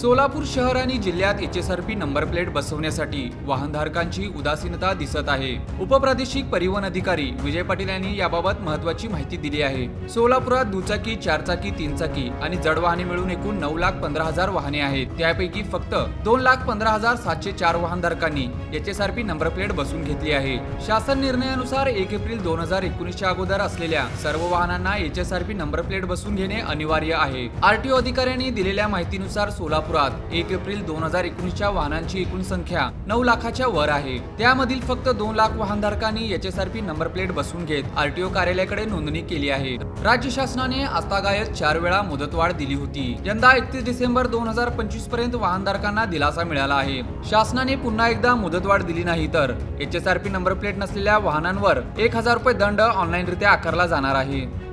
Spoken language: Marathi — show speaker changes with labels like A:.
A: Solapur शहर आणि जिल्ह्यात H S R P number plate बसवण्यासाठी वाहनधारकांची उदासीनता दिसत आहे. उपप्रादेशिक परिवहन अधिकारी विजय पाटील यांनी याबाबत महत्वाची माहिती दिली आहे. सोलापुरात दुचाकी चारचाकी तीनचाकी आणि जड वाहने मिळून एकूण नऊ लाख पंधरा हजार वाहने आहेत. त्यापैकी फक्त दोन लाख पंधरा हजार सातशे चार वाहनधारकांनी H S R P number plate बसून घेतली आहे. शासन निर्णयानुसार एक एप्रिल दोन हजार एकोणीसच्या अगोदर असलेल्या सर्व वाहनांना H S R P number plate बसवून घेणे अनिवार्य आहे. आरटीओ अधिकाऱ्यांनी दिलेल्या माहितीनुसार सोलापूर सोलापुरात एक एप्रिल दोन हजार एकोणीसच्या वाहनांची एकूण संख्या नऊ लाखाच्या वर आहे. त्यामधील फक्त दोन lakh वाहनधारकांनी H S R P number plate बसून घेत आरटीओ कार्यालयाकडे नोंदणी केली आहे. राज्य शासनाने आतागायत चार वेळा मुदतवाढ दिली होती. यंदा एकतीस डिसेंबर दोन हजार पंचवीसपर्यंत वाहनधारकांना दिलासा मिळाला आहे. शासनाने पुन्हा एकदा मुदतवाढ दिली नाही तर H S R P number plate नसलेल्या वाहनांवर एक हजार रुपये दंड ऑनलाईनरित्या आकारला जाणार आहे.